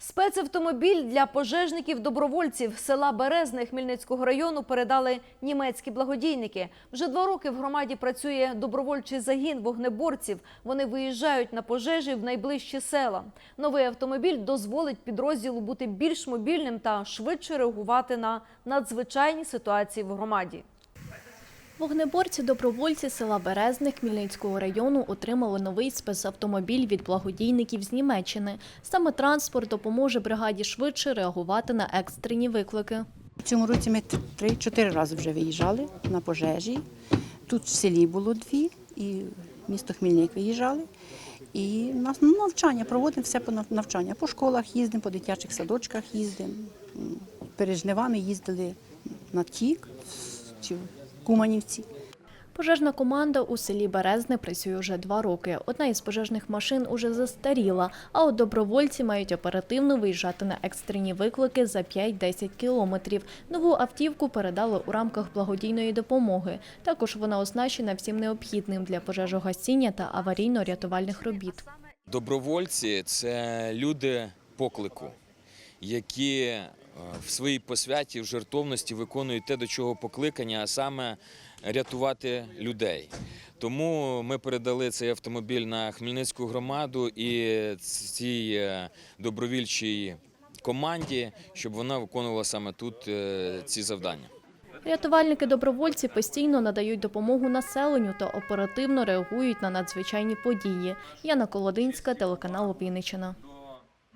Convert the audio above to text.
Спецавтомобіль для пожежників-добровольців села Березне Хмельницького району передали німецькі благодійники. Вже два роки в громаді працює добровольчий загін вогнеборців. Вони виїжджають на пожежі в найближчі села. Новий автомобіль дозволить підрозділу бути більш мобільним та швидше реагувати на надзвичайні ситуації в громаді. Вогнеборці-добровольці села Березне Хмельницького району отримали новий спецавтомобіль від благодійників з Німеччини. Саме транспорт допоможе бригаді швидше реагувати на екстрені виклики. У цьому році ми три-чотири рази вже виїжджали на пожежі. Тут в селі було дві, і місто Хмільник виїжджали. І нас ну, навчання, проводимо все по навчання. По школах їздимо, по дитячих садочках їздимо. М, Перед жнивами їздили на Тік чи Куманівці. Пожежна команда у селі Березне працює вже два роки. Одна із пожежних машин уже застаріла, а от добровольці мають оперативно виїжджати на екстрені виклики за 5-10 кілометрів. Нову автівку передали у рамках благодійної допомоги. Також вона оснащена всім необхідним для пожежогасіння та аварійно-рятувальних робіт. Добровольці це люди поклику, які е, в своїй посвяті, в жертовності виконують те, до чого покликання, а саме рятувати людей. Тому ми передали цей автомобіль на Хмельницьку громаду і цій е, добровільчій команді, щоб вона виконувала саме тут е, ці завдання. Рятувальники-добровольці постійно надають допомогу населенню та оперативно реагують на надзвичайні події. Яна Колодинська, телеканал Вінниччина.